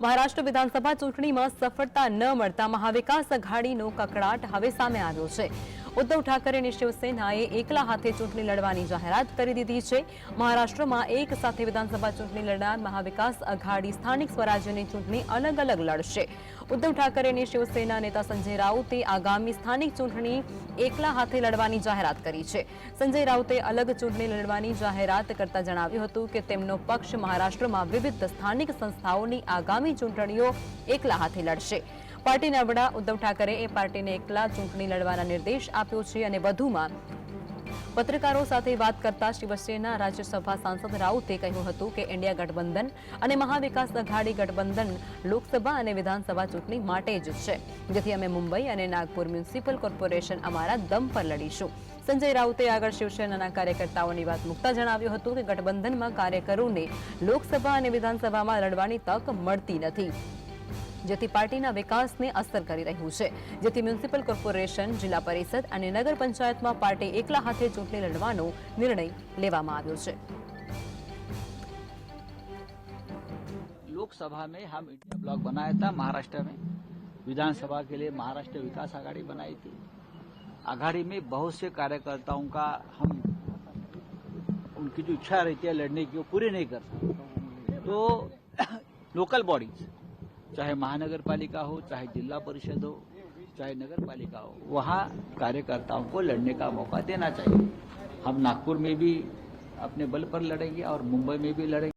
મહારાષ્ટ્ર વિધાનસભા ચૂંટણીમાં સફળતા ન મળતા મહાવિકાસ અઘાડીનો કકડાટ હવે સામે આવ્યો છે. ઉદ્ધવ ઠાકરે અને શિવસેનાએ એકલા હાથે ચૂંટણી લડવાની જાહેરાત કરી દીધી છે. મહારાષ્ટ્રમાં એક સાથે વિધાનસભા ચૂંટણી લડનાર મહાવિકાસ અઘાડી સ્થાનિક સ્વરાજ્યની ચૂંટણી અલગ અલગ લડશે. ઉદ્ધવ ઠાકરે અને શિવસેના નેતા સંજય રાઉતે આગામી સ્થાનિક ચૂંટણી એકલા હાથે લડવાની જાહેરાત કરી છે. સંજય રાઉતે અલગ ચૂંટણી લડવાની જાહેરાત કરતા જણાવ્યું હતું કે તેમનો પક્ષ મહારાષ્ટ્રમાં વિવિધ સ્થાનિક સંસ્થાઓની આગામી ચૂંટણીઓ એકલા હાથે લડશે. પાર્ટીના વડા ઉદ્ધવ ઠાકરે એ પાર્ટીને એકલા ચૂંટણી લડવાના નિર્દેશ આપ્યો છે અને વધુમાં પત્રકારો સાથે વાત કરતા શિવસેના રાજ્યસભા સાંસદ રાઉતે કહ્યું હતું કે ઇન્ડિયા ગઠબંધન અને મહાવિકાસ અઘાડી ગઠબંધન લોકસભા અને વિધાનસભા ચૂંટણી માટે જ છે. જેથી અમે મુંબઈ અને નાગપુર મ્યુનિસિપલ કોર્પોરેશન અમારા દમ પર લડીશું. સંજય રાઉતે આગળ શિવસેનાના કાર્યકર્તાઓની વાત મૂકતા જણાવ્યું હતું કે ગઠબંધનમાં કાર્યકરોને લોકસભા અને વિધાનસભામાં લડવાની તક મળતી નથી. જેથી પાર્ટીના વિકાસને અસર કરી રહ્યું છે જેથી મ્યુનિસિપલ કોર્પોરેશન જિલ્લા પરિષદ અને નગર પંચાયતમાં પાર્ટી એકલા હાથે ચૂંટણી લડવાનો નિર્ણય લેવામાં આવ્યો છે लोकसभा में हम इंडिया ब्लॉक बनाया था महाराष्ट्र में विधानसभा के लिए महाराष्ट्र विकास आघाड़ी बनाई थी आघाड़ी में बहुत से कार्यकर्ताओं का हम उनकी जो इच्छा रहती है लड़ने की वो पूरी नहीं कर सकते तो लोकल बॉडीज चाहे महानगर पालिका हो, चाहे जिला परिषद हो, चाहे नगर पालिका हो, वहाँ कार्यकर्ताओं को लड़ने का मौका देना चाहिए। हम नागपुर में भी अपने बल पर लड़ेंगे और मुंबई में भी लड़ेंगे।